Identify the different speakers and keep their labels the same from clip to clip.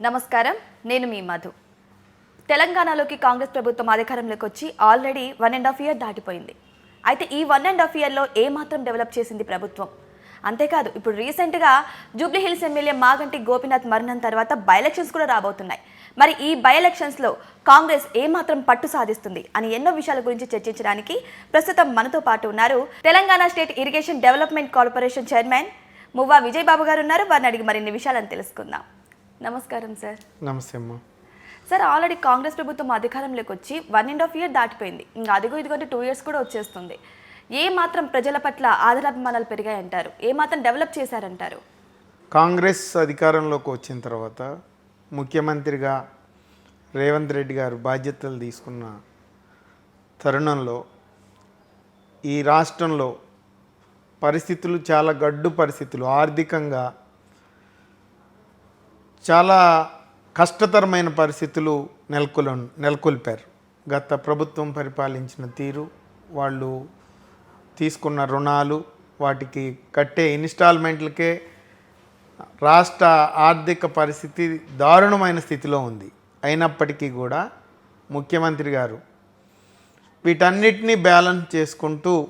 Speaker 1: నమస్కారం నేను మీ మధు. తెలంగాణలోకి కాంగ్రెస్ ప్రభుత్వం అధికారంలోకి వచ్చి already one and half year దాటిపోయింది. అయితే ఈ వన్ అండ్ హాఫ్ ఇయర్లో ఏమాత్రం డెవలప్ చేసింది ప్రభుత్వం? అంతేకాదు ఇప్పుడు రీసెంట్గా జూబ్లీ హిల్స్ ఎమ్మెల్యే మాగంటి గోపినాథ్ మరణం తర్వాత బై ఎలక్షన్స్ కూడా రాబోతున్నాయి. మరి ఈ బై ఎలక్షన్స్లో కాంగ్రెస్ ఏమాత్రం పట్టు సాధిస్తుంది అని ఎన్నో విషయాల గురించి చర్చించడానికి ప్రస్తుతం మనతో పాటు ఉన్నారు Telangana state irrigation development corporation chairman Muvva Vijay Babu garu ఉన్నారు. వారిని అడిగి మరిన్ని విషయాలను తెలుసుకుందాం. నమస్కారం సార్.
Speaker 2: నమస్తే అమ్మ.
Speaker 1: సార్ ఆల్రెడీ కాంగ్రెస్ ప్రభుత్వం అధికారంలోకి వచ్చి వన్ అండ్ హాఫ్ ఇయర్ దాటిపోయింది. ఇంకా అదిగో ఇదిగో అంటే టూ ఇయర్స్ కూడా వచ్చేస్తుంది. ఏ మాత్రం ప్రజల పట్ల ఆదరాభిమానాలు పెరిగాయంటారు? ఏ మాత్రం డెవలప్ చేశారంటారు?
Speaker 2: కాంగ్రెస్ అధికారంలోకి వచ్చిన తర్వాత ముఖ్యమంత్రిగా రేవంత్ రెడ్డి గారు బాధ్యతలు తీసుకున్న తరుణంలో ఈ రాష్ట్రంలో పరిస్థితులు చాలా గడ్డు పరిస్థితులు. ఆర్థికంగా చాలా కష్టతరమైన పరిస్థితులు నెలకొల నెలకొల్పారు. గత ప్రభుత్వం పరిపాలించిన తీరు వాళ్ళు తీసుకున్న రుణాలు వాటికి కట్టే ఇన్స్టాల్మెంట్లకే రాష్ట్ర ఆర్థిక పరిస్థితి దారుణమైన స్థితిలో ఉంది. అయినప్పటికీ కూడా ముఖ్యమంత్రి గారు వీటన్నిటినీ బ్యాలెన్స్ చేసుకుంటూ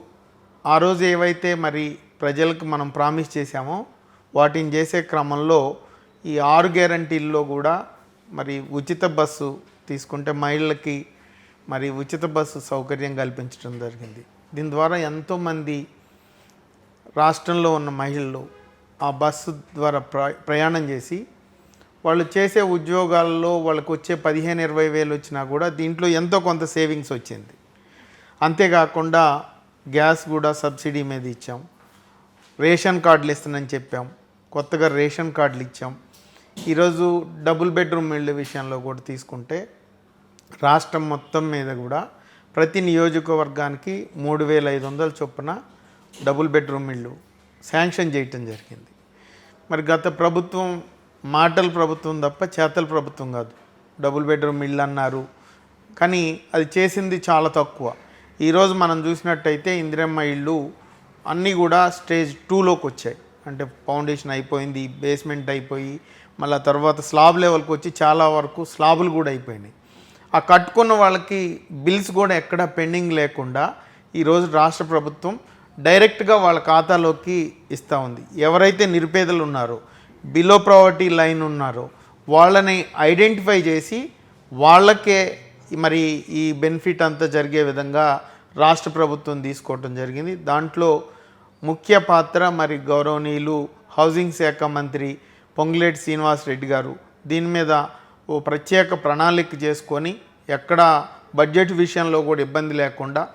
Speaker 2: ఆ రోజు ఏవైతే మరి ప్రజలకు మనం ప్రామిస్ చేశామో వాటిని చేసే క్రమంలో ఈ ఆరు గ్యారంటీల్లో కూడా మరి ఉచిత బస్సు తీసుకుంటే మహిళలకి మరి ఉచిత బస్సు సౌకర్యం కల్పించడం జరిగింది. దీని ద్వారా ఎంతోమంది రాష్ట్రంలో ఉన్న మహిళలు ఆ బస్సు ద్వారా ప్ర ప్రయాణం చేసి వాళ్ళు చేసే ఉద్యోగాల్లో వాళ్ళకు వచ్చే పదిహేను ఇరవై వేలు వచ్చినా కూడా దీంట్లో ఎంతో కొంత సేవింగ్స్ వచ్చింది. అంతేకాకుండా గ్యాస్ కూడా సబ్సిడీ మీద ఇచ్చాం. రేషన్ కార్డులు ఇస్తానని చెప్పాం. కొత్తగా రేషన్ కార్డులు ఇచ్చాం. ఈరోజు డబుల్ బెడ్రూమ్ ఇళ్ళ విషయంలో కూడా తీసుకుంటే రాష్ట్రం మొత్తం మీద కూడా ప్రతి నియోజకవర్గానికి మూడు వేల ఐదు వందల చొప్పున డబుల్ బెడ్రూమ్ ఇళ్ళు శాంక్షన్ చేయటం జరిగింది. మరి గత ప్రభుత్వం మాటల ప్రభుత్వం తప్ప చేతల ప్రభుత్వం కాదు. డబుల్ బెడ్రూమ్ ఇళ్ళు అన్నారు. కానీ అది చేసింది చాలా తక్కువ. ఈరోజు మనం చూసినట్టయితే ఇందిరమ్మ ఇళ్ళు అన్నీ కూడా స్టేజ్ టూలోకి వచ్చాయి. అంటే ఫౌండేషన్ అయిపోయింది బేస్మెంట్ అయిపోయి మళ్ళీ తర్వాత స్లాబ్ లెవెల్కి వచ్చి చాలా వరకు స్లాబులు కూడా అయిపోయినాయి. ఆ కట్టుకున్న వాళ్ళకి బిల్స్ కూడా ఎక్కడ పెండింగ్ లేకుండా ఈరోజు రాష్ట్ర ప్రభుత్వం డైరెక్ట్గా వాళ్ళ ఖాతాలోకి ఇస్తూ ఉంది. ఎవరైతే నిరుపేదలు ఉన్నారో బిలో ప్రావర్టీ లైన్ ఉన్నారో వాళ్ళని ఐడెంటిఫై చేసి వాళ్ళకే మరి ఈ బెనిఫిట్ అంతా జరిగే విధంగా రాష్ట్ర ప్రభుత్వం తీసుకోవటం జరిగింది. దాంట్లో ముఖ్య పాత్ర మరి గౌరవనీయులు హౌసింగ్ శాఖ మంత్రి పొంగులేటి శ్రీనివాస్ రెడ్డి గారు దీని మీద ఓ ప్రత్యేక ప్రణాళిక చేసుకొని ఎక్కడ బడ్జెట్ విషయంలో కూడా ఇబ్బంది లేకుండా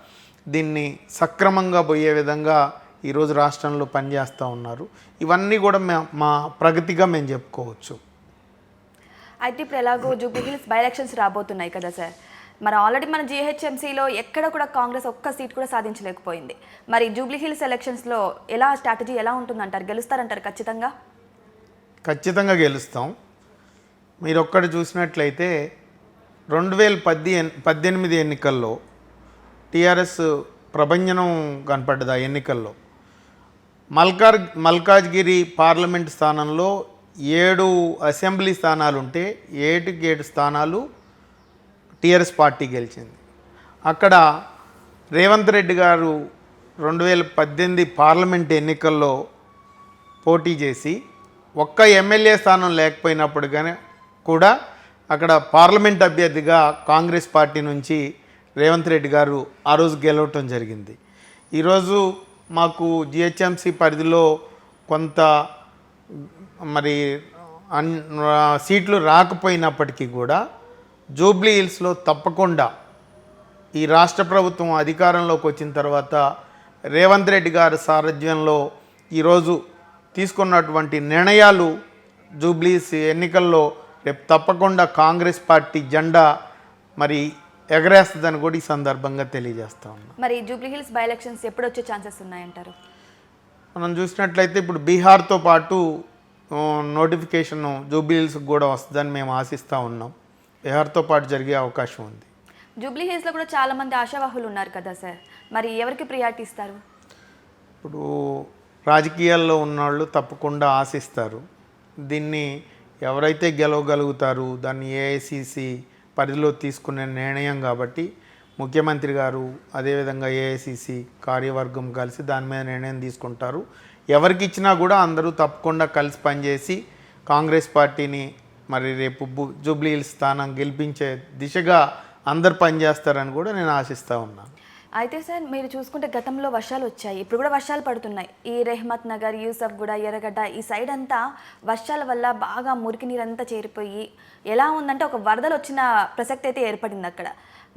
Speaker 2: దీన్ని సక్రమంగా పోయే విధంగా ఈరోజు రాష్ట్రంలో పనిచేస్తూ ఉన్నారు. ఇవన్నీ కూడా మా- మా ప్రగతిగా మేము చెప్పుకోవచ్చు.
Speaker 1: అయితే ఇప్పుడు ఎలాగో జూబ్లీ హిల్స్ బై ఎలక్షన్స్ రాబోతున్నాయి కదా సార్. మరి ఆల్రెడీ మన జీహెచ్ఎంసీలో ఎక్కడ కూడా కాంగ్రెస్ ఒక్క సీట్ కూడా సాధించలేకపోయింది. మరి జూబ్లీ హిల్స్ ఎలక్షన్స్లో ఎలా స్ట్రాటజీ ఎలా ఉంటుందంటారు? గెలుస్తారంటారు ఖచ్చితంగా?
Speaker 2: ఖచ్చితంగా గెలుస్తాం. మీరు ఒక్కటి చూసినట్లయితే రెండు వేల పద్ది పద్దెనిమిది ఎన్నికల్లో టీఆర్ఎస్ ప్రభంజనం కనపడ్డది ఆ ఎన్నికల్లో. మల్కార్ మల్కాజ్గిరి పార్లమెంట్ స్థానంలో ఏడు అసెంబ్లీ స్థానాలు ఉంటే ఏటికి ఏడు స్థానాలు టీఆర్ఎస్ పార్టీ గెలిచింది. అక్కడ రేవంత్ రెడ్డి గారు రెండు వేల పద్దెనిమిది పార్లమెంట్ ఎన్నికల్లో పోటీ చేసి ఒక్క ఎమ్మెల్యే స్థానం లేకపోయినప్పుడు కానీ కూడా అక్కడ పార్లమెంట్ అభ్యర్థిగా కాంగ్రెస్ పార్టీ నుంచి రేవంత్ రెడ్డి గారు ఆ రోజు గెలవటం జరిగింది. ఈరోజు మాకు జిహెచ్ఎంసీ పరిధిలో కొంత మరి అన్ సీట్లు రాకపోయినప్పటికీ కూడా జూబ్లీ హిల్స్లో తప్పకుండా ఈ రాష్ట్ర ప్రభుత్వం అధికారంలోకి వచ్చిన తర్వాత రేవంత్ రెడ్డి గారి సారథ్యంలో ఈరోజు తీసుకున్నటువంటి నిర్ణయాలు జూబ్లీస్ ఎన్నికల్లో రేపు తప్పకుండా కాంగ్రెస్ పార్టీ జెండా మరి ఎగరేస్తుందని కూడా ఈ సందర్భంగా తెలియజేస్తా ఉన్నాం.
Speaker 1: మరి జూబ్లీ హిల్స్ బై ఎలక్షన్స్ ఎప్పుడు వచ్చే ఛాన్సెస్ ఉన్నాయంటారు?
Speaker 2: మనం చూసినట్లయితే ఇప్పుడు బీహార్తో పాటు నోటిఫికేషన్ జూబ్లీ హిల్స్కి కూడా వస్తుందని మేము ఆశిస్తూ ఉన్నాం. బీహార్తో పాటు జరిగే అవకాశం ఉంది.
Speaker 1: జూబ్లీ హిల్స్లో కూడా చాలా మంది ఆశావాహులు ఉన్నారు కదా సార్. మరి ఎవరికి ప్రియారిటీ ఇస్తారు?
Speaker 2: ఇప్పుడు రాజకీయాల్లో ఉన్నవాళ్ళు తప్పకుండా ఆశిస్తారు. దీన్ని ఎవరైతే గెలవగలుగుతారు దాన్ని ఏఐసిసి పరిధిలో తీసుకునే నిర్ణయం కాబట్టి ముఖ్యమంత్రి గారు అదేవిధంగా ఏఐసిసి కార్యవర్గం కలిసి దాని మీద నిర్ణయం తీసుకుంటారు. ఎవరికి ఇచ్చినా కూడా అందరూ తప్పకుండా కలిసి పనిచేసి కాంగ్రెస్ పార్టీని మరి రేపు బు- జూబ్లీ స్థానం గెలిపించే దిశగా అందరు పనిచేస్తారని కూడా నేను ఆశిస్తూ ఉన్నాను.
Speaker 1: అయితే సార్ మీరు చూసుకుంటే గతంలో వర్షాలు వచ్చాయి. ఇప్పుడు కూడా వర్షాలు పడుతున్నాయి. ఈ రెహమత్ నగర్ యూసఫ్ గూడ ఎర్రగడ్డ ఈ సైడ్ అంతా వర్షాల వల్ల బాగా మురికి నీరంతా చేరిపోయి ఎలా ఉందంటే ఒక వరదలు వచ్చిన ప్రసక్తి అయితే ఏర్పడింది అక్కడ.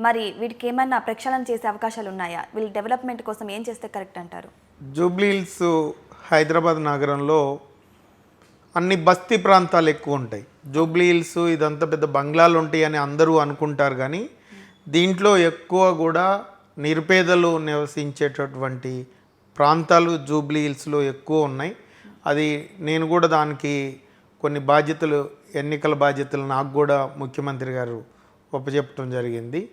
Speaker 1: మరి వీటికి ఏమైనా ప్రక్షాళన చేసే అవకాశాలు ఉన్నాయా? వీళ్ళ డెవలప్మెంట్ కోసం ఏం చేస్తే కరెక్ట్ అంటారు?
Speaker 2: జూబ్లీ హిల్స్ హైదరాబాద్ నగరంలో అన్ని బస్తీ ప్రాంతాలు ఎక్కువ ఉంటాయి. జూబ్లీ హిల్స్ ఇదంతా పెద్ద బంగ్లాలు ఉంటాయి అని అందరూ అనుకుంటారు కానీ దీంట్లో ఎక్కువ కూడా నిరుపేదలు నివసించేటటువంటి ప్రాంతాలు జూబ్లీ హిల్స్లో ఎక్కువ ఉన్నాయి. అది నేను కూడా దానికి కొన్ని బాధ్యతలు ఎన్నికల బాధ్యతలు నాకు కూడా ముఖ్యమంత్రి గారు ఒప్పచెప్పడం జరిగింది.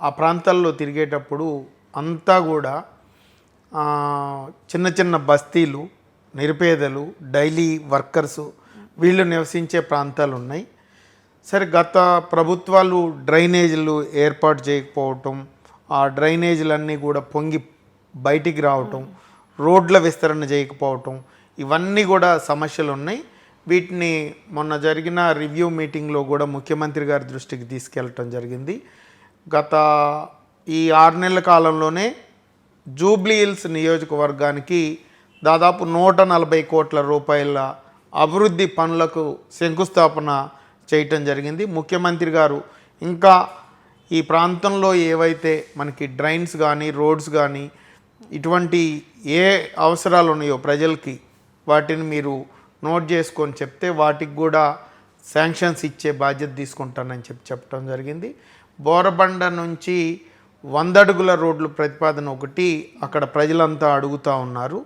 Speaker 2: ఆ ప్రాంతాల్లో తిరిగేటప్పుడు అంతా కూడా చిన్న చిన్న బస్తీలు నిరుపేదలు డైలీ వర్కర్సు వీళ్ళు నివసించే ప్రాంతాలు ఉన్నాయి. సరే గత ప్రభుత్వాలు డ్రైనేజీలు ఏర్పాటు చేయకపోవటం ఆ డ్రైనేజీలన్నీ కూడా పొంగి బయటికి రావటం రోడ్ల విస్తరణ చేయకపోవటం ఇవన్నీ కూడా సమస్యలు ఉన్నాయి. వీటిని మొన్న జరిగిన రివ్యూ మీటింగ్లో కూడా ముఖ్యమంత్రి గారి దృష్టికి తీసుకెళ్ళటం జరిగింది. గత ఈ ఆరు నెలల కాలంలోనే జూబ్లీ హిల్స్ నియోజకవర్గానికి దాదాపు నూట నలభై కోట్ల రూపాయల అభివృద్ధి పనులకు శంకుస్థాపన చేయటం జరిగింది. ముఖ్యమంత్రి గారు ఇంకా ఈ ప్రాంతంలో ఏవైతే మనకి డ్రైన్స్ కానీ రోడ్స్ కానీ ఇటువంటి ఏ అవసరాలు ఉన్నాయో ప్రజలకి వాటిని మీరు నోట్ చేసుకొని చెప్తే వాటికి కూడా శాంక్షన్స్ ఇచ్చే బాధ్యత తీసుకుంటానని చెప్పి చెప్పడం జరిగింది. బోరబండ నుంచి వంద అడుగుల రోడ్లు ప్రతిపాదన ఒకటి అక్కడ ప్రజలంతా అడుగుతూ ఉన్నారు.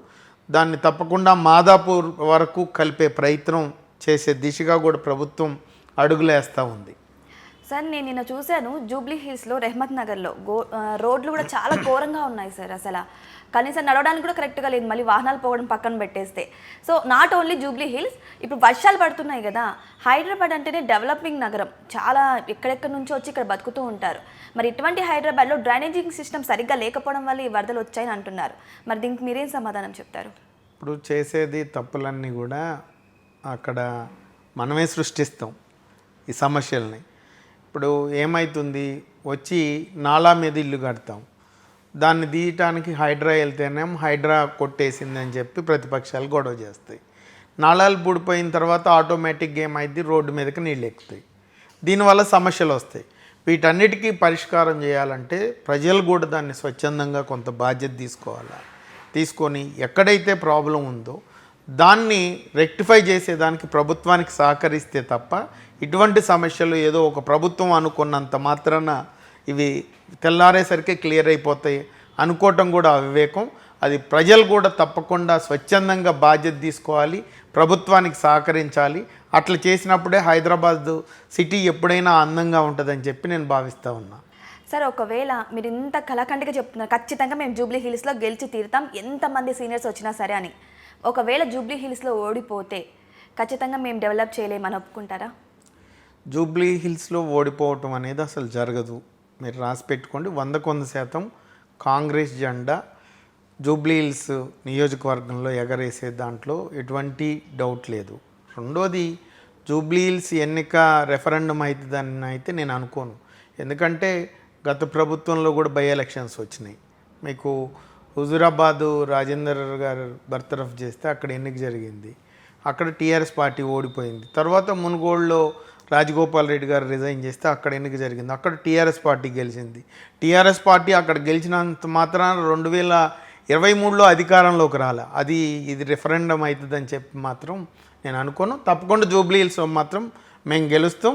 Speaker 2: దాన్ని తప్పకుండా మాదాపూర్ వరకు కలిపే ప్రయత్నం చేసే దిశగా కూడా ప్రభుత్వం అడుగులేస్తూ ఉంది.
Speaker 1: సార్ నేను నిన్న చూశాను జూబ్లీ హిల్స్లో రెహ్మత్ నగర్లో. గో రోడ్లు కూడా చాలా ఘోరంగా ఉన్నాయి సార్ అసలు. కనీసం నడవడానికి కూడా కరెక్ట్గా లేదు మళ్ళీ వాహనాలు పోవడం పక్కన పెట్టేస్తే. So not only Jubilee Hills ఇప్పుడు వర్షాలు పడుతున్నాయి కదా. హైదరాబాద్ అంటేనే డెవలపింగ్ నగరం. చాలా ఎక్కడెక్కడి నుంచో వచ్చి ఇక్కడ బతుకుతూ ఉంటారు. మరి ఇటువంటి హైదరాబాద్లో డ్రైనేజింగ్ సిస్టమ్ సరిగ్గా లేకపోవడం వల్ల ఈ వరదలు వచ్చాయని అంటున్నారు. మరి దీనికి మీరేం సమాధానం చెప్తారు?
Speaker 2: ఇప్పుడు చేసేది తప్పులన్నీ కూడా అక్కడ మనమే సృష్టిస్తాం ఈ సమస్యల్ని. ఇప్పుడు ఏమవుతుంది వచ్చి నాలా మీద ఇల్లు కడతాం. దాన్ని తీయటానికి హైడ్రా వెళ్తేనేమో హైడ్రా కొట్టేసిందని చెప్పి ప్రతిపక్షాలు గొడవ చేస్తాయి. నాళాలు పూడిపోయిన తర్వాత ఆటోమేటిక్గా ఏమైంది రోడ్డు మీదకి నీళ్ళు ఎక్కుతాయి. దీనివల్ల సమస్యలు వస్తాయి. వీటన్నిటికీ పరిష్కారం చేయాలంటే ప్రజలు కూడా దాన్ని స్వచ్ఛందంగా కొంత బాధ్యత తీసుకోవాలి? తీసుకొని ఎక్కడైతే ప్రాబ్లం ఉందో దాన్ని రెక్టిఫై చేసేదానికి ప్రభుత్వానికి సహకరిస్తే తప్ప ఇటువంటి సమస్యలు ఏదో ఒక ప్రభుత్వం అనుకున్నంత మాత్రాన ఇవి తెల్లారేసరికి క్లియర్ అయిపోతాయి. అనుకోవటం కూడా అవివేకం. అది ప్రజలు కూడా తప్పకుండా స్వచ్ఛందంగా బాధ్యత తీసుకోవాలి ప్రభుత్వానికి సహకరించాలి. అట్లా చేసినప్పుడే హైదరాబాద్ సిటీ ఎప్పుడైనా అందంగా ఉంటుందని చెప్పి నేను భావిస్తూ ఉన్నా.
Speaker 1: సార్ ఒకవేళ మీరు ఇంత కళాఖండిగా చెప్తున్నారు ఖచ్చితంగా మేము జూబ్లీ హిల్స్లో గెలిచి తీరుతాం ఎంతమంది సీనియర్స్ వచ్చినా సరే అని. ఒకవేళ జూబ్లీ హిల్స్లో ఓడిపోతే ఖచ్చితంగా మేము డెవలప్ చేయలేమని ఒప్పుకుంటారా?
Speaker 2: జూబ్లీ హిల్స్లో ఓడిపోవటం అనేది అసలు జరగదు. మీరు రాసి పెట్టుకోండి. వంద కొంత శాతం కాంగ్రెస్ జెండా జూబ్లీ హిల్స్ నియోజకవర్గంలో ఎగరేసే దాంట్లో ఎటువంటి డౌట్ లేదు. రెండోది జూబ్లీ హిల్స్ ఎన్నిక రెఫరెండం అవుతుందని అయితే నేను అనుకోను. ఎందుకంటే గత ప్రభుత్వంలో కూడా బై ఎలక్షన్స్ వచ్చినాయి. మీకు హుజురాబాదు రాజేందర్ గారు బర్తరఫ్ చేస్తే అక్కడ ఎన్నిక జరిగింది. అక్కడ టీఆర్ఎస్ పార్టీ ఓడిపోయింది. తర్వాత మునుగోడులో రాజగోపాల్ రెడ్డి గారు రిజైన్ చేస్తే అక్కడ ఎన్నిక జరిగింది? అక్కడ టీఆర్ఎస్ పార్టీ గెలిచింది. టీఆర్ఎస్ పార్టీ అక్కడ గెలిచినంత మాత్రాన రెండు వేల ఇరవై మూడులో అధికారంలోకి రాలే. అది ఇది రిఫరెండం అవుతుందని చెప్పి మాత్రం నేను అనుకోను. తప్పకుండా జూబ్లీ హిల్స్ మాత్రం మేము గెలుస్తాం.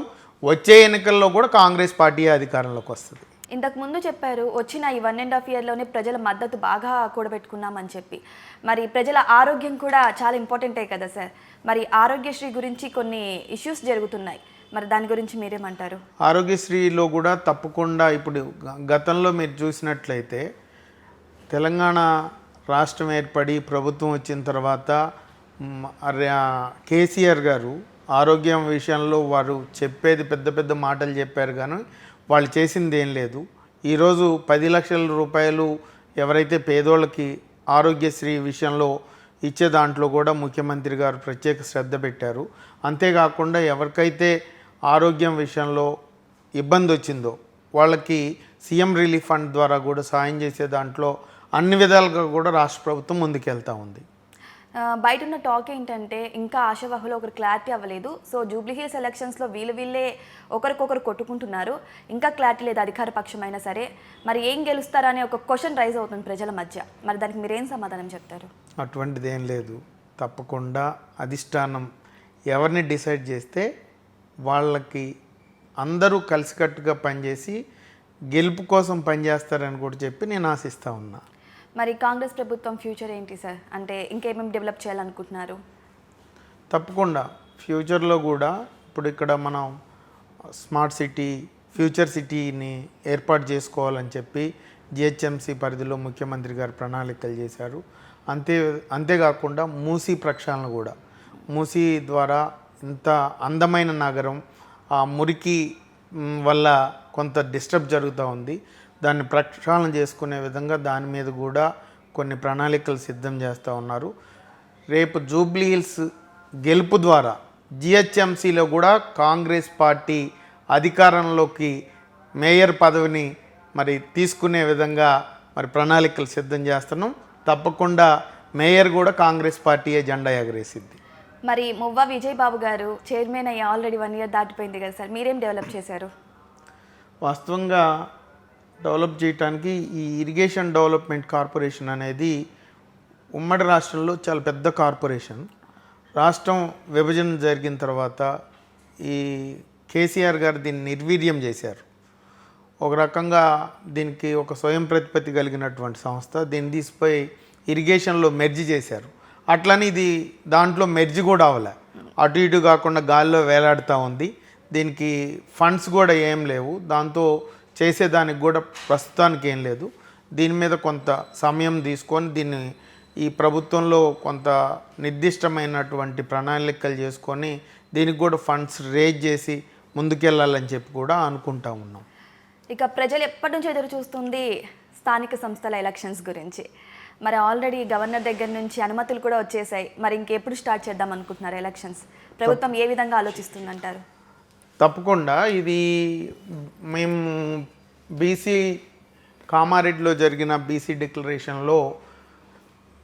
Speaker 2: వచ్చే ఎన్నికల్లో కూడా కాంగ్రెస్ పార్టీ అధికారంలోకి వస్తుంది.
Speaker 1: ఇంతకు ముందు చెప్పారు వచ్చిన ఈ వన్ అండ్ హాఫ్ ఇయర్లోనే ప్రజల మద్దతు బాగా కూడబెట్టుకున్నామని చెప్పి. మరి ప్రజల ఆరోగ్యం కూడా చాలా ఇంపార్టెంటే కదా సార్? మరి ఆరోగ్యశ్రీ గురించి కొన్ని ఇష్యూస్ జరుగుతున్నాయి. మరి దాని గురించి మీరేమంటారు?
Speaker 2: ఆరోగ్యశ్రీలో కూడా తప్పకుండా ఇప్పుడు గ- గతంలో మీరు చూసినట్లయితే తెలంగాణ రాష్ట్రం ఏర్పడి ప్రభుత్వం వచ్చిన తర్వాత కేసీఆర్ గారు ఆరోగ్యం విషయంలో వారు చెప్పేది పెద్ద పెద్ద మాటలు చెప్పారు కానీ వాళ్ళు చేసింది ఏం లేదు. ఈరోజు పది లక్షల రూపాయలు ఎవరైతే పేదోళ్ళకి ఆరోగ్యశ్రీ విషయంలో ఇచ్చే దాంట్లో కూడా ముఖ్యమంత్రి గారు ప్రత్యేక శ్రద్ధ పెట్టారు. అంతేకాకుండా ఎవరికైతే ఆరోగ్యం విషయంలో ఇబ్బంది వచ్చిందో వాళ్ళకి సీఎం రిలీఫ్ ఫండ్ ద్వారా కూడా సాయం చేసే దాంట్లో అన్ని విధాలుగా కూడా రాష్ట్ర ప్రభుత్వం ముందుకెళ్తా ఉంది.
Speaker 1: బయట ఉన్న టాక్ ఏంటంటే ఇంకా ఆశావహులు ఒకరు క్లారిటీ అవ్వలేదు. సో జూబ్లీ హిల్స్ ఎలక్షన్స్లో వీళ్ళు వీళ్ళే ఒకరికొకరు కొట్టుకుంటున్నారు. ఇంకా క్లారిటీ లేదు అధికార పక్షమైనా సరే. మరి ఏం గెలుస్తారనే ఒక క్వశ్చన్ రైజ్ అవుతుంది ప్రజల మధ్య. మరి దానికి మీరు ఏం సమాధానం చెప్తారు?
Speaker 2: అటువంటిది ఏం లేదు. తప్పకుండా అధిష్టానం ఎవరిని డిసైడ్ చేస్తే వాళ్ళకి అందరూ కలిసికట్టుగా పనిచేసి గెలుపు కోసం పనిచేస్తారని కూడా చెప్పి నేను ఆశిస్తూ ఉన్నా.
Speaker 1: మరి కాంగ్రెస్ ప్రభుత్వం ఫ్యూచర్ ఏంటి సార్? అంటే ఇంకేమేమి డెవలప్ చేయాలనుకుంటున్నారు?
Speaker 2: తప్పకుండా. ఫ్యూచర్లో కూడా ఇప్పుడు ఇక్కడ మనం స్మార్ట్ సిటీ ఫ్యూచర్ సిటీని ఏర్పాటు చేసుకోవాలని చెప్పి జిహెచ్ఎంసి పరిధిలో ముఖ్యమంత్రి గారు ప్రణాళికలు చేశారు. అంతే అంతేకాకుండా మూసీ ప్రక్షాళన కూడా. మూసీ ద్వారా ఇంత అందమైన నగరం ఆ మురికి వల్ల కొంత డిస్టర్బ్ జరుగుతూ ఉంది. దాన్ని ప్రక్షాళన చేసుకునే విధంగా దాని మీద కూడా కొన్ని ప్రణాళికలు సిద్ధం చేస్తూ ఉన్నారు. రేపు జూబ్లీ హిల్స్ గెలుపు ద్వారా జిహెచ్ఎంసీలో కూడా కాంగ్రెస్ పార్టీ అధికారంలోకి మేయర్ పదవిని మరి తీసుకునే విధంగా మరి ప్రణాళికలు సిద్ధం చేస్తున్నాం. తప్పకుండా మేయర్ కూడా కాంగ్రెస్ పార్టీయే జెండా ఎగరేసిద్ది
Speaker 1: మరి మువ్వ విజయ్ బాబు గారు చైర్మన్ అయ్యి ఆల్రెడీ వన్ ఇయర్ దాటిపోయింది కదా సార్ మీరేం డెవలప్ చేశారు?
Speaker 2: వాస్తవంగా డెవలప్ చేయడానికి ఈ ఇరిగేషన్ డెవలప్మెంట్ కార్పొరేషన్ అనేది ఉమ్మడి రాష్ట్రంలో చాలా పెద్ద కార్పొరేషన్ రాష్ట్రం విభజన జరిగిన తర్వాత ఈ కేసీఆర్ గారు దీన్ని నిర్వీర్యం చేశారు. ఒక రకంగా దీనికి ఒక స్వయం ప్రతిపత్తి కలిగినటువంటి సంస్థ దీన్ని తీసిపోయి ఇరిగేషన్లో మెర్జ్ చేశారు. అట్లని ఇది దాంట్లో మెర్జ్ కూడా అవ్వలే. అటు ఇటు కాకుండా గాల్లో వేలాడుతూ ఉంది. దీనికి ఫండ్స్ కూడా ఏం లేవు. దాంతో చేసేదానికి కూడా ప్రస్తుతానికి ఏం లేదు. దీని మీద కొంత సమయం తీసుకొని దీన్ని ఈ ప్రభుత్వంలో కొంత నిర్దిష్టమైనటువంటి ప్రణాళికలు చేసుకొని దీనికి కూడా ఫండ్స్ రేజ్ చేసి ముందుకెళ్ళాలని చెప్పి కూడా అనుకుంటా ఉన్నాం.
Speaker 1: ఇక ప్రజలు ఎప్పటి నుంచి ఎదురు చూస్తుంది స్థానిక సంస్థల ఎలక్షన్స్ గురించి. మరి ఆల్రెడీ గవర్నర్ దగ్గర నుంచి అనుమతులు కూడా వచ్చేసాయి. మరి ఇంకెప్పుడు స్టార్ట్ చేద్దాం అనుకుంటున్నారు ఎలక్షన్స్ ప్రభుత్వం ఏ విధంగా ఆలోచిస్తుందంటారు?
Speaker 2: తప్పకుండా. ఇది మేము బీసీ కామారెడ్డిలో జరిగిన బీసీ డిక్లరేషన్లో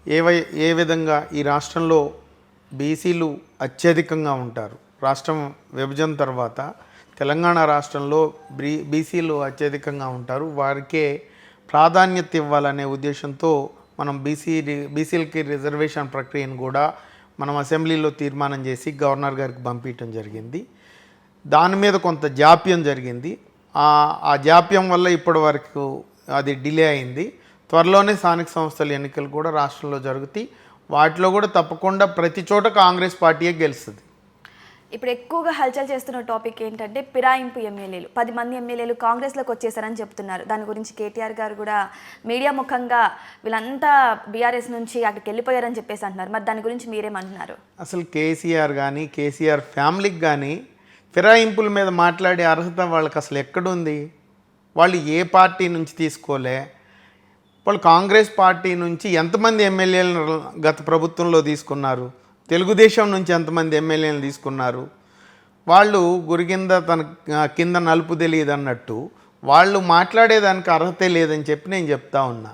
Speaker 2: ఏవై ఏ విధంగా ఈ రాష్ట్రంలో బీసీలు అత్యధికంగా ఉంటారు. రాష్ట్రం విభజన తర్వాత తెలంగాణ రాష్ట్రంలో బీ బీసీలు అత్యధికంగా ఉంటారు. వారికే ప్రాధాన్యత ఇవ్వాలనే ఉద్దేశంతో మనం బీసీ బీసీలకి రిజర్వేషన్ ప్రక్రియను కూడా మనం అసెంబ్లీలో తీర్మానం చేసి గవర్నర్ గారికి పంపించడం జరిగింది. దాని మీద కొంత జాప్యం జరిగింది. ఆ జాప్యం వల్ల ఇప్పటి వరకు అది డిలే అయింది. త్వరలోనే స్థానిక సంస్థల ఎన్నికలు కూడా రాష్ట్రంలో జరుగుతాయి. వాటిలో కూడా తప్పకుండా ప్రతి చోట కాంగ్రెస్ పార్టీయే గెలుస్తుంది.
Speaker 1: ఇప్పుడు ఎక్కువగా హల్చల్ చేస్తున్న టాపిక్ ఏంటంటే పిరాయింపు ఎమ్మెల్యేలు. పది మంది ఎమ్మెల్యేలు కాంగ్రెస్లోకి వచ్చేసారని చెప్తున్నారు. దాని గురించి కేటీఆర్ గారు కూడా మీడియా ముఖంగా వీళ్ళంతా బీఆర్ఎస్ నుంచి అక్కడికి వెళ్ళిపోయారని చెప్పేసి అంటున్నారు. మరి దాని గురించి మీరేమంటున్నారు?
Speaker 2: అసలు కేసీఆర్ కానీ కేసీఆర్ ఫ్యామిలీకి కానీ ఫిరాయింపుల మీద మాట్లాడే అర్హత వాళ్ళకి అసలు ఎక్కడుంది? వాళ్ళు ఏ పార్టీ నుంచి తీసుకోలే? వాళ్ళు కాంగ్రెస్ పార్టీ నుంచి ఎంతమంది ఎమ్మెల్యేలను గత ప్రభుత్వంలో తీసుకున్నారు? తెలుగుదేశం నుంచి ఎంతమంది ఎమ్మెల్యేలు తీసుకున్నారు? వాళ్ళు గురికింద తన ఆ, కింద నలుపు తెలియదు అన్నట్టు వాళ్ళు మాట్లాడేదానికి అర్హతే లేదని చెప్పి నేను చెప్తా ఉన్నా.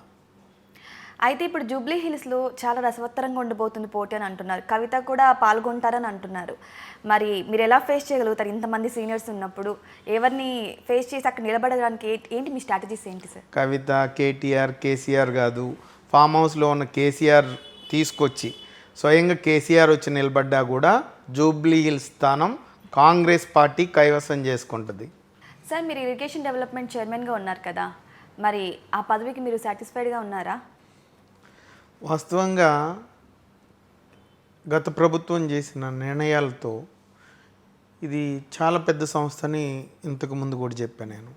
Speaker 1: అయితే ఇప్పుడు జూబ్లీ హిల్స్లో చాలా రసవత్తరంగా ఉండబోతుంది పోటీ అని అంటున్నారు. కవిత కూడా పాల్గొంటారని అంటున్నారు. మరి మీరు ఎలా ఫేస్ చేయగలుగుతారు? ఇంతమంది సీనియర్స్ ఉన్నప్పుడు ఎవరిని ఫేస్ చేసి అక్కడ నిలబడడానికి ఏంటి మీ స్ట్రాటజీస్ ఏంటి సార్?
Speaker 2: కవిత కేటీఆర్ కేసీఆర్ కాదు ఫామ్ హౌస్లో ఉన్న కేసీఆర్ తీసుకొచ్చి స్వయంగా కేసీఆర్ వచ్చి నిలబడ్డా కూడా జూబ్లీ హిల్స్ స్థానం కాంగ్రెస్ పార్టీ కైవసం చేసుకుంటుంది.
Speaker 1: సార్ మీరు ఇరిగేషన్ డెవలప్మెంట్ చైర్మన్గా ఉన్నారు కదా మరి ఆ పదవికి మీరు సాటిస్ఫైడ్గా ఉన్నారా?
Speaker 2: వాస్తవంగా గత ప్రభుత్వం చేసిన నిర్ణయాలతో ఇది చాలా పెద్ద సంస్థని ఇంతకు ముందు కూడా చెప్పాను నేను.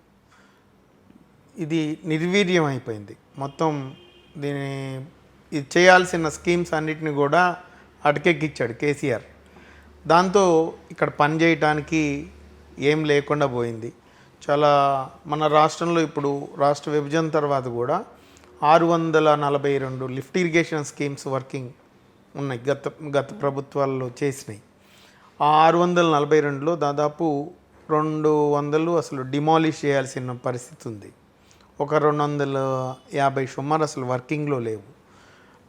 Speaker 2: ఇది నిర్వీర్యం అయిపోయింది. మొత్తం దీని ఇది చేయాల్సిన స్కీమ్స్ అన్నిటిని కూడా అటకెక్కిచ్చాడు కేసీఆర్. దాంతో ఇక్కడ పని చేయటానికి ఏం లేకుండా పోయింది. చాలా మన రాష్ట్రంలో ఇప్పుడు రాష్ట్ర విభజన తర్వాత కూడా ఆరు వందల నలభై రెండు లిఫ్ట్ ఇరిగేషన్ స్కీమ్స్ వర్కింగ్ ఉన్నాయి గత గత ప్రభుత్వాల్లో చేసినాయి. ఆ ఆరు వందల నలభై రెండులో దాదాపు రెండు వందలు అసలు డిమాలిష్ చేయాల్సిన పరిస్థితి ఉంది. ఒక రెండు వందల యాభై సుమారు అసలు వర్కింగ్లో లేవు.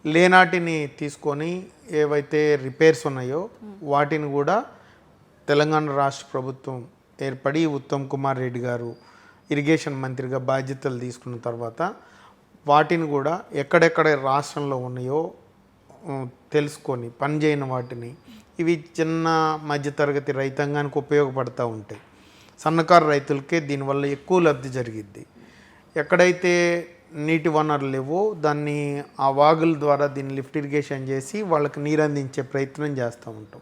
Speaker 2: లేనాటిని తీసుకొని ఏవైతే రిపేర్స్ ఉన్నాయో వాటిని కూడా తెలంగాణ రాష్ట్ర ప్రభుత్వం ఏర్పడి ఉత్తమ్ కుమార్ రెడ్డి గారు ఇరిగేషన్ మంత్రిగా బాధ్యతలు తీసుకున్న తర్వాత వాటిని కూడా ఎక్కడెక్కడ రాష్ట్రంలో ఉన్నాయో తెలుసుకొని పనిచేయని వాటిని ఇవి చిన్న మధ్యతరగతి రైతాంగానికి ఉపయోగపడతా ఉంటాయి. సన్నకారు రైతులకే దీనివల్ల ఎక్కువ లబ్ధి జరిగిద్ది. ఎక్కడైతే నీటి వనరులు లేవు. దాన్ని ఆ వాగుల ద్వారా దీన్ని లిఫ్ట్ ఇరిగేషన్ చేసి వాళ్ళకి నీరు అందించే ప్రయత్నం చేస్తూ ఉంటాం.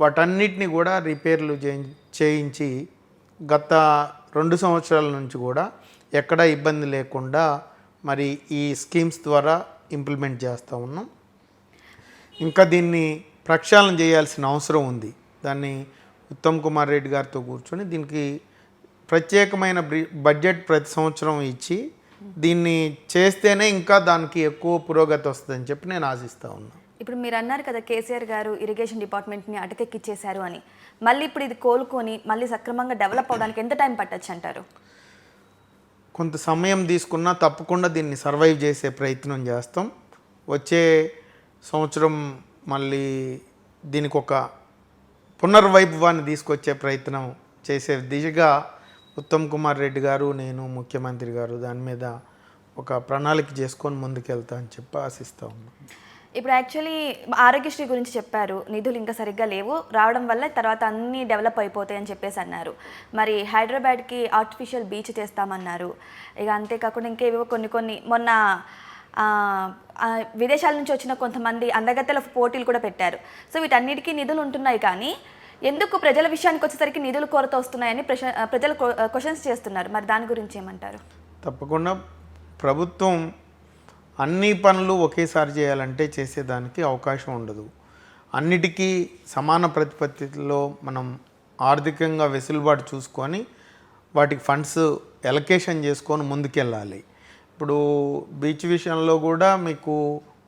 Speaker 2: వాటన్నిటిని కూడా రిపేర్లు చేయించి గత రెండు సంవత్సరాల నుంచి కూడా ఎక్కడా ఇబ్బంది లేకుండా మరి ఈ స్కీమ్స్ ద్వారా ఇంప్లిమెంట్ చేస్తూ ఉన్నాం. ఇంకా దీన్ని ప్రక్షాళన చేయాల్సిన అవసరం ఉంది. దాన్ని ఉత్తమ్ కుమార్ రెడ్డి గారితో కూర్చొని దీనికి ప్రత్యేకమైన బ్రి- బడ్జెట్ ప్రతి సంవత్సరం ఇచ్చి దీన్ని చేస్తేనే ఇంకా దానికి ఎక్కువ పురోగతి వస్తుందని చెప్పి నేను ఆశిస్తూ ఉన్నాను
Speaker 1: ఇప్పుడు మీరు అన్నారు కదా కేసీఆర్ గారు ఇరిగేషన్ డిపార్ట్మెంట్ని అటకెక్కిచ్చేశారు అని. మళ్ళీ ఇప్పుడు ఇది కోలుకొని మళ్ళీ సక్రమంగా డెవలప్ అవడానికి ఎంత టైం పట్టచ్చు అంటారు?
Speaker 2: కొంత సమయం తీసుకున్నా తప్పకుండా దీన్ని సర్వైవ్ చేసే ప్రయత్నం చేస్తాం. వచ్చే సంవత్సరం మళ్ళీ దీనికి ఒక పునర్వైభవాన్ని తీసుకొచ్చే ప్రయత్నం చేసే దిశగా ఉత్తమ్ కుమార్ రెడ్డి గారు నేను ముఖ్యమంత్రి గారు దాని మీద ఒక ప్రణాళిక చేసుకొని ముందుకెళ్తా అని చెప్పి ఆశిస్తా ఉన్నాను
Speaker 1: ఇప్పుడు యాక్చువల్లీ ఆరోగ్యశ్రీ గురించి చెప్పారు. నిధులు ఇంకా సరిగ్గా లేవు. రావడం వల్ల తర్వాత అన్నీ డెవలప్ అయిపోతాయి అని చెప్పేసి అన్నారు. మరి హైదరాబాద్కి ఆర్టిఫిషియల్ బీచ్ చేస్తామన్నారు ఇక అంతేకాకుండా ఇంకేవో కొన్ని కొన్ని మొన్న విదేశాల నుంచి వచ్చిన కొంతమంది అందగత్తెల పోటీలు కూడా పెట్టారు. సో వీటన్నిటికీ నిధులు ఉంటున్నాయి కానీ ఎందుకు ప్రజల విషయానికి వచ్చేసరికి నిధులు కొరత వస్తున్నాయని ప్రశ ప్రజలు క్వశ్చన్స్ చేస్తున్నారు. మరి దాని గురించి ఏమంటారు?
Speaker 2: తప్పకుండా ప్రభుత్వం అన్ని పనులు ఒకేసారి చేయాలంటే చేసేదానికి అవకాశం ఉండదు. అన్నిటికీ సమాన ప్రతిపత్తిలో మనం ఆర్థికంగా వెసులుబాటు చూసుకొని వాటికి ఫండ్స్ ఎలకేషన్ చేసుకొని ముందుకెళ్ళాలి. ఇప్పుడు బీచ్ విషయంలో కూడా మీకు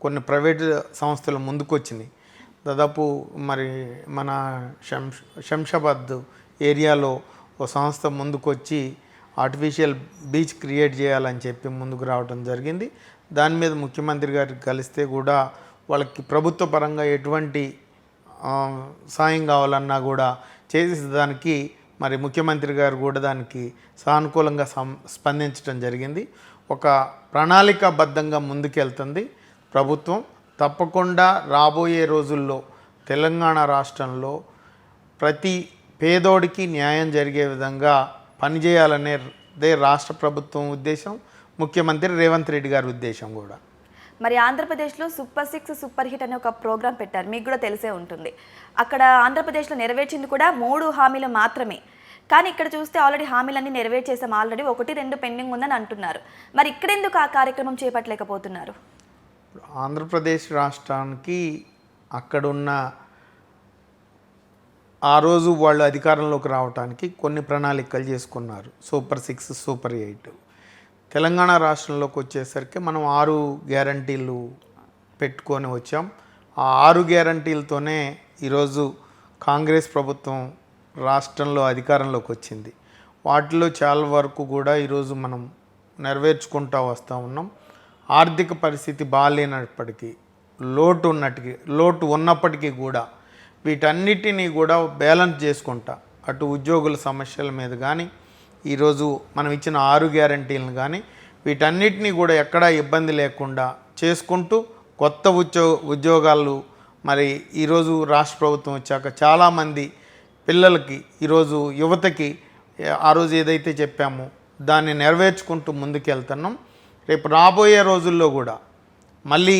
Speaker 2: కొన్ని ప్రైవేట్ సంస్థలు ముందుకొచ్చినాయి. దాదాపు మరి మన శంష్ శంషాబాద్ ఏరియాలో ఓ సంస్థ ముందుకొచ్చి ఆర్టిఫిషియల్ బీచ్ క్రియేట్ చేయాలని చెప్పి ముందుకు రావడం జరిగింది. దాని మీద ముఖ్యమంత్రి గారికి కలిస్తే కూడా వాళ్ళకి ప్రభుత్వ పరంగా ఎటువంటి సాయం కావాలన్నా కూడా చేసేదానికి మరి ముఖ్యమంత్రి గారు కూడా దానికి సానుకూలంగా సం స్పందించడం జరిగింది. ఒక ప్రణాళికాబద్ధంగా ముందుకెళ్తుంది ప్రభుత్వం. తప్పకుండా రాబోయే రోజుల్లో తెలంగాణ రాష్ట్రంలో ప్రతి పేదోడికి న్యాయం జరిగే విధంగా పనిచేయాలనేదే రాష్ట్ర ప్రభుత్వం ఉద్దేశం ముఖ్యమంత్రి రేవంత్ రెడ్డి గారి ఉద్దేశం కూడా.
Speaker 1: మరి ఆంధ్రప్రదేశ్లో సూపర్ సిక్స్ సూపర్ హిట్ అనే ఒక ప్రోగ్రాం పెట్టారు. మీకు కూడా తెలిసే ఉంటుంది. అక్కడ ఆంధ్రప్రదేశ్లో నెరవేర్చింది కూడా మూడు హామీలు మాత్రమే. కానీ ఇక్కడ చూస్తే ఆల్రెడీ హామీలన్నీ నెరవేర్చేసాం ఆల్రెడీ. ఒకటి రెండు పెండింగ్ ఉందని అంటున్నారు. మరి ఇక్కడెందుకు ఆ కార్యక్రమం చేపట్టలేకపోతున్నారు?
Speaker 2: ఆంధ్రప్రదేశ్ రాష్ట్రానికి అక్కడున్న ఆ రోజు వాళ్ళు అధికారంలోకి రావడానికి కొన్ని ప్రణాళికలు చేసుకున్నారు. Super six super eight. Telangana రాష్ట్రంలోకి వచ్చేసరికి మనం ఆరు గ్యారంటీలు పెట్టుకొని వచ్చాం. ఆ ఆరు గ్యారంటీలతోనే ఈరోజు కాంగ్రెస్ ప్రభుత్వం రాష్ట్రంలో అధికారంలోకి వచ్చింది. వాటిలో చాలా వరకు కూడా ఈరోజు మనం నెరవేర్చుకుంటూ వస్తూ ఉన్నాం. ఆర్థిక పరిస్థితి బాగాలేనప్పటికీ లోటు ఉన్నటికి లోటు ఉన్నప్పటికీ కూడా వీటన్నిటినీ కూడా బ్యాలెన్స్ చేసుకుంటా. అటు ఉద్యోగుల సమస్యల మీద కానీ ఈరోజు మనం ఇచ్చిన ఆరు గ్యారంటీలను కానీ వీటన్నిటినీ కూడా ఎక్కడా ఇబ్బంది లేకుండా చేసుకుంటూ కొత్త ఉద్యో ఉద్యోగాలు మరి ఈరోజు రాష్ట్ర ప్రభుత్వం వచ్చాక చాలామంది పిల్లలకి ఈరోజు యువతకి ఆ రోజు ఏదైతే చెప్పామో దాన్ని నెరవేర్చుకుంటూ ముందుకెళ్తున్నాం. రేపు రాబోయే రోజుల్లో కూడా మళ్ళీ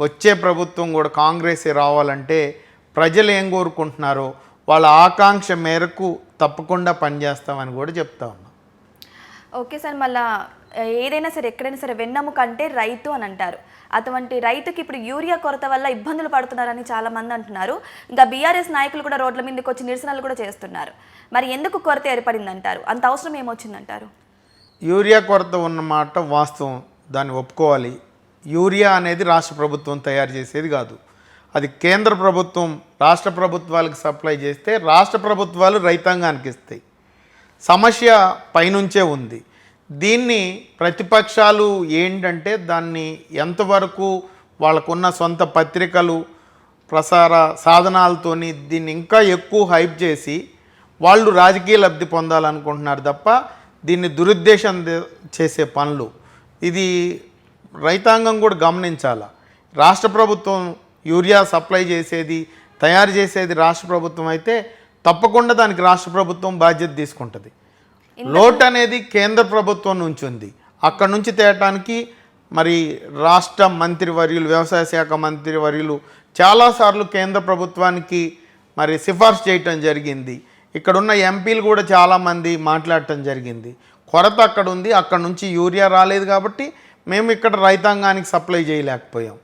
Speaker 2: వచ్చే ప్రభుత్వం కూడా కాంగ్రెసే రావాలంటే ప్రజలు ఏం కోరుకుంటున్నారో వాళ్ళ ఆకాంక్ష మేరకు తప్పకుండా పనిచేస్తామని కూడా చెప్తా ఉన్నాం.
Speaker 1: ఓకే సార్ మళ్ళా ఏదైనా సరే ఎక్కడైనా సరే వెన్నెముక అంటే రైతు అని అంటారు. అటువంటి రైతుకి ఇప్పుడు యూరియా కొరత వల్ల ఇబ్బందులు పడుతున్నారని చాలామంది అంటున్నారు. ఇంకా బీఆర్ఎస్ నాయకులు కూడా రోడ్ల మీదకి వచ్చి నిరసనలు కూడా చేస్తున్నారు. మరి ఎందుకు కొరత ఏర్పడింది అంటారు అంత అవసరం ఏమొచ్చిందంటారు?
Speaker 2: యూరియా కొరత ఉన్నమాట వాస్తవం. దాన్ని ఒప్పుకోవాలి. యూరియా అనేది రాష్ట్ర ప్రభుత్వం తయారు చేసేది కాదు. అది కేంద్ర ప్రభుత్వం రాష్ట్ర ప్రభుత్వాలకు సప్లై చేస్తే రాష్ట్ర ప్రభుత్వాలు రైతాంగానికి ఇస్తాయి. సమస్య పైనుంచే ఉంది. దీన్ని ప్రతిపక్షాలు ఏంటంటే దాన్ని ఎంతవరకు వాళ్ళకున్న సొంత పత్రికలు ప్రసార సాధనాలతోని దీన్ని ఇంకా ఎక్కువ హైప్ చేసి వాళ్ళు రాజకీయ లబ్ధి పొందాలనుకుంటున్నారు తప్ప దీన్ని దురుద్దేశం చేసే పనులు. ఇది రైతాంగం కూడా గమనించాల. రాష్ట్ర ప్రభుత్వం యూరియా సప్లై చేసేది తయారు చేసేది రాష్ట్ర ప్రభుత్వం అయితే తప్పకుండా దానికి రాష్ట్ర ప్రభుత్వం బాధ్యత తీసుకుంటుంది. లోట్ అనేది కేంద్ర ప్రభుత్వం నుంచి ఉంది. అక్కడ నుంచి తేయటానికి మరి రాష్ట్ర మంత్రి వర్యులు వ్యవసాయ శాఖ మంత్రి వర్యులు చాలాసార్లు కేంద్ర ప్రభుత్వానికి మరి సిఫార్సు చేయటం జరిగింది. ఇక్కడున్న ఎంపీలు కూడా చాలామంది మాట్లాడటం జరిగింది. కొరత అక్కడ ఉంది అక్కడ నుంచి యూరియా రాలేదు కాబట్టి మేము ఇక్కడ రైతాంగానికి సప్లై చేయలేకపోయాం.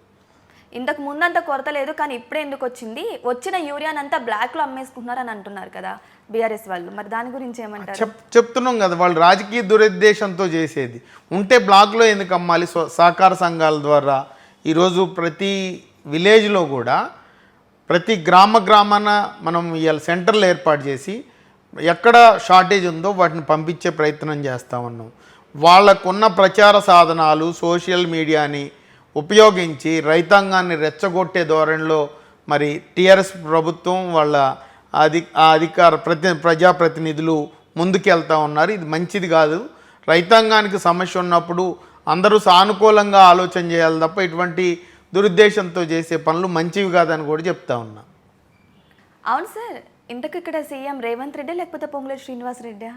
Speaker 1: ఇంతకు ముందంత కొరత లేదు కానీ ఇప్పుడే ఎందుకు వచ్చింది? వచ్చిన యూరియానంతా బ్లాక్లో అమ్మేసుకుంటున్నారు అని అంటున్నారు కదా బీఆర్ఎస్ వాళ్ళు. మరి దాని గురించి ఏమంటారు?
Speaker 2: చెప్ చెప్తున్నాం కదా వాళ్ళు రాజకీయ దురుద్దేశంతో చేసేది. ఉంటే బ్లాక్లో ఎందుకు అమ్మాలి? సహకార సంఘాల ద్వారా. ఈరోజు ప్రతి విలేజ్లో కూడా ప్రతి గ్రామ గ్రామాన మనం ఇవాళ సెంటర్లు ఏర్పాటు చేసి ఎక్కడ షార్టేజ్ ఉందో వాటిని పంపించే ప్రయత్నం చేస్తా ఉన్నాం. వాళ్ళకున్న ప్రచార సాధనాలు సోషల్ మీడియాని ఉపయోగించి రైతాంగాన్ని రెచ్చగొట్టే ధోరణిలో మరి టీఆర్ఎస్ ప్రభుత్వం వాళ్ళ అధి అధికార ప్రతి ప్రజాప్రతినిధులు ముందుకెళ్తా ఉన్నారు. ఇది మంచిది కాదు. రైతాంగానికి సమస్య ఉన్నప్పుడు అందరూ సానుకూలంగా ఆలోచన చేయాలి తప్ప ఇటువంటి దురుద్దేశంతో చేసే పనులు మంచివి కాదని కూడా చెప్తా ఉన్నా.
Speaker 1: అవును సార్. ఇంతకు ఇక్కడ సీఎం రేవంత్ రెడ్డి లేకపోతే పొంగులేటి శ్రీనివాస్ రెడ్డి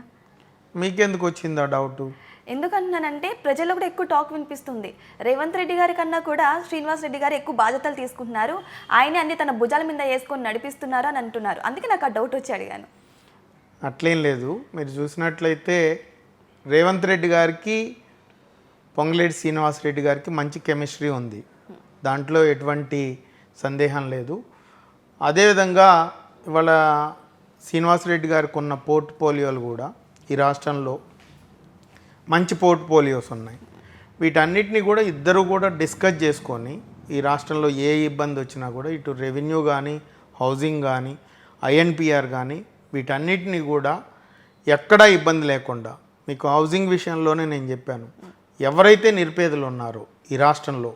Speaker 2: మీకెందుకు వచ్చింది ఆ డౌటు?
Speaker 1: ఎందుకంటున్నానంటే ప్రజల్లో కూడా ఎక్కువ టాక్ వినిపిస్తుంది. రేవంత్ రెడ్డి గారి కన్నా కూడా శ్రీనివాస్ రెడ్డి గారు ఎక్కువ బాధ్యతలు తీసుకుంటున్నారు. ఆయనే అన్ని తన భుజాల మీద వేసుకొని నడిపిస్తున్నారు అని అంటున్నారు. అందుకే నాకు ఆ డౌట్ వచ్చి అడిగాను.
Speaker 2: అట్లేం లేదు. మీరు చూసినట్లయితే రేవంత్ రెడ్డి గారికి పొంగులేటి శ్రీనివాసరెడ్డి గారికి మంచి కెమిస్ట్రీ ఉంది. దాంట్లో ఎటువంటి సందేహం లేదు. అదేవిధంగా ఇవాళ శ్రీనివాసరెడ్డి గారికి ఉన్న పోర్ట్ఫోలియోలు కూడా ఈ రాష్ట్రంలో మంచి పోర్ట్ఫోలియోస్ ఉన్నాయి. వీటన్నిటిని కూడా ఇద్దరు కూడా డిస్కస్ చేసుకొని ఈ రాష్ట్రంలో ఏ ఇబ్బంది వచ్చినా కూడా ఇటు రెవెన్యూ కానీ హౌసింగ్ కానీ ఐఎన్పిఆర్ కానీ వీటన్నిటిని కూడా ఎక్కడా ఇబ్బంది లేకుండా మీకు హౌసింగ్ విషయంలోనే నేను చెప్పాను. ఎవరైతే నిరుపేదలు ఉన్నారో ఈ రాష్ట్రంలో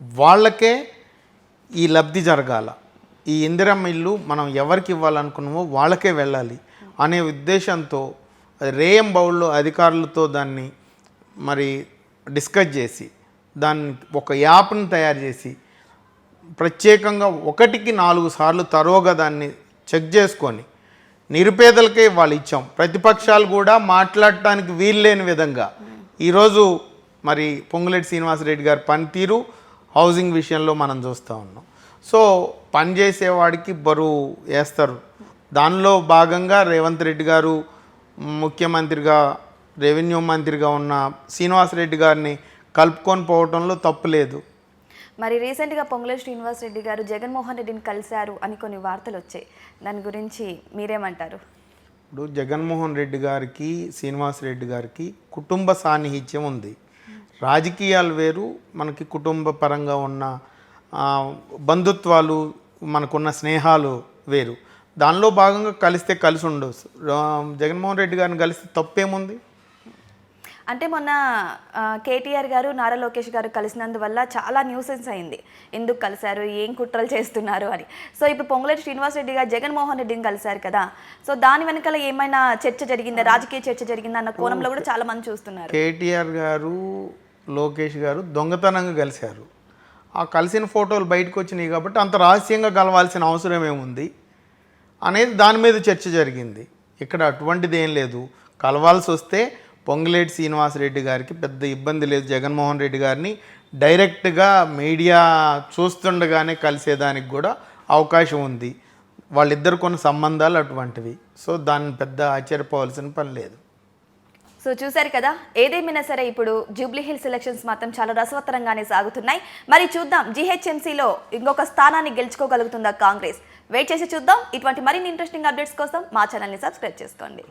Speaker 2: వాళ్ళకే ఈ లబ్ధి జరగాల. ఈ ఇందిరమ్మ ఇల్లు మనం ఎవరికి ఇవ్వాలనుకున్నామో వాళ్ళకే వెళ్ళాలి అనే ఉద్దేశంతో రేయం బౌల్లో అధికారులతో దాన్ని మరి డిస్కస్ చేసి దాన్ని ఒక యాప్ని తయారు చేసి ప్రత్యేకంగా ఒకటికి నాలుగు సార్లు తరోగా దాన్ని చెక్ చేసుకొని నిరుపేదలకే వాళ్ళు ఇచ్చాం. ప్రతిపక్షాలు కూడా మాట్లాడటానికి వీల్లేని విధంగా. ఈరోజు మరి పొంగులేటి శ్రీనివాసరెడ్డి గారి పనితీరు హౌసింగ్ విషయంలో మనం చూస్తూ ఉన్నాం. సో పని చేసేవాడికి బరువు వేస్తారు. దానిలో భాగంగా రేవంత్ రెడ్డి గారు ముఖ్యమంత్రిగా రెవెన్యూ మంత్రిగా ఉన్న శ్రీనివాసరెడ్డి గారిని కలుపుకొని పోవడంలో తప్పు లేదు.
Speaker 1: మరి రీసెంట్గా పొంగులేటి శ్రీనివాస్ రెడ్డి గారు జగన్మోహన్ రెడ్డిని కలిశారు అని కొన్ని వార్తలు వచ్చాయి. దాని గురించి మీరేమంటారు?
Speaker 2: ఇప్పుడు జగన్మోహన్ రెడ్డి గారికి శ్రీనివాస్ రెడ్డి గారికి కుటుంబ సాన్నిహిత్యం ఉంది. రాజకీయాలు వేరు మనకి కుటుంబ పరంగా ఉన్న బంధుత్వాలు మనకున్న స్నేహాలు వేరు. దానిలో భాగంగా కలిస్తే కలిసి ఉండొచ్చు రా- జగన్మోహన్ రెడ్డి గారిని కలిస్తే తప్పేముంది?
Speaker 1: అంటే మొన్న కేటీఆర్ గారు నారా లోకేష్ గారు కలిసినందువల్ల చాలా న్యూసెన్స్ అయింది. ఎందుకు కలిశారు? ఏం కుట్రలు చేస్తున్నారు అని. సో ఇప్పుడు పొంగులేటి శ్రీనివాస్ రెడ్డి గారు జగన్మోహన్ రెడ్డిని కలిశారు కదా. సో దాని వెనకాల ఏమైనా చర్చ జరిగిందా? రాజకీయ చర్చ జరిగిందా? అన్న కోణంలో కూడా చాలా మంది చూస్తున్నారు.
Speaker 2: కేటీఆర్ గారు లోకేష్ గారు దొంగతనంగా కలిశారు. ఆ కలిసిన ఫోటోలు బయటకు వచ్చినాయి కాబట్టి అంత రహస్యంగా కలవాల్సిన అవసరం ఏముంది? అనేది దాని మీద చర్చ జరిగింది. ఇక్కడ అటువంటిది ఏం లేదు. కలవాల్సి వస్తే పొంగులేటి శ్రీనివాసరెడ్డి గారికి పెద్ద ఇబ్బంది లేదు. జగన్మోహన్ రెడ్డి గారిని డైరెక్ట్గా మీడియా చూస్తుండగానే కలిసేదానికి కూడా అవకాశం ఉంది. వాళ్ళిద్దరు కొన్ని సంబంధాలు అటువంటివి. సో దాన్ని పెద్ద ఆశ్చర్యపోవాల్సిన పని లేదు.
Speaker 1: సో చూశారు కదా ఏదేమైనా సరే ఇప్పుడు జూబ్లీ హిల్స్ ఎలక్షన్స్ మాత్రం చాలా రసవత్తరంగానే సాగుతున్నాయి. మరి చూద్దాం జీహెచ్ఎంసీలో ఇంకొక స్థానాన్ని గెలుచుకోగలుగుతుందా కాంగ్రెస్? వెయిట్ చేసి చూద్దాం. ఇటువంటి మరిన్ని ఇంట్రెస్టింగ్ అప్డేట్స్ కోసం మా ఛానల్ని సబ్స్క్రైబ్ చేసుకోండి.